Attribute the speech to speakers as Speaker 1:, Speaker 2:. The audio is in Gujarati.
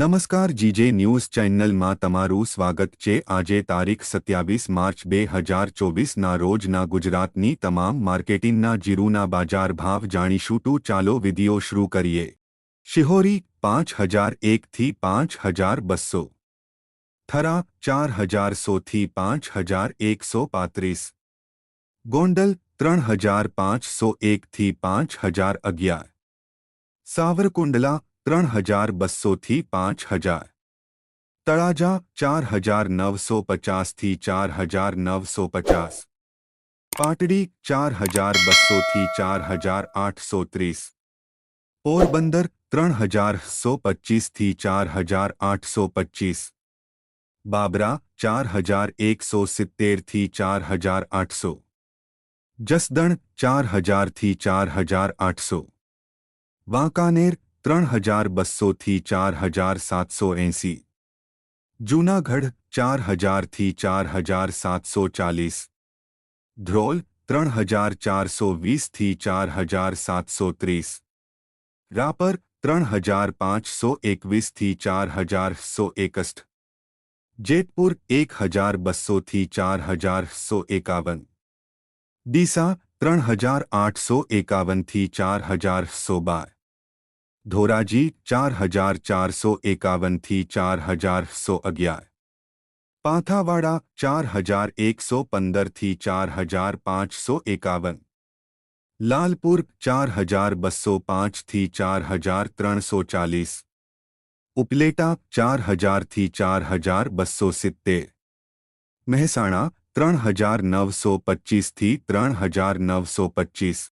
Speaker 1: નમસ્કાર જીજે ન્યૂઝ ચેનલમાં તમારું સ્વાગત છે આજે તારીખ સત્યાવીસ માર્ચ બે હજાર ચોવીસના રોજના ગુજરાતની તમામ માર્કેટિંગના જીરુના બજાર ભાવ જાણીશું તો ચાલો વિધિઓ શરૂ કરીએ શિહોરી પાંચ હજાર એકથી પાંચ હજાર બસો થરા ચાર હજાર સોથી પાંચ હજાર એકસો પાંત્રીસ ગોંડલ ત્રણ હજાર પાંચસો એકથી પાંચ હજાર અગિયાર સાવરકુંડલા त्रण हजार बस्सो थी पांच हजार तड़ाजा चार हजार नव सौ पचास थी चार हजार नव सौ पचास पाटड़ी चार हजार बस्सो थी चार हजार आठ सौ तीस पोरबंदर त्रण हजार सौ पच्चीस थी चार हजार आठ सौ पच्चीस बाबरा चार हजार एक सौ सित्तेर थी चार हजार आठ सौ जसदण चार हजार थी चार हजार आठ सौ वाकानेर 3200 થી 4780 જૂનાગઢ 4000 થી 4740 ધ્રોલ 3420 થી 4730 રાપર 3521 થી 4161 જેતપુર 1200 થી 4151 દીસા 3851 થી 4102 धोराजी 4451 થી 4111 પાંથાવાડા 4115 થી 4551 લાલપુર 4205 થી 4340 ઉપલેટા 4000 થી 4270 મહેસાણા 3925 થી 3925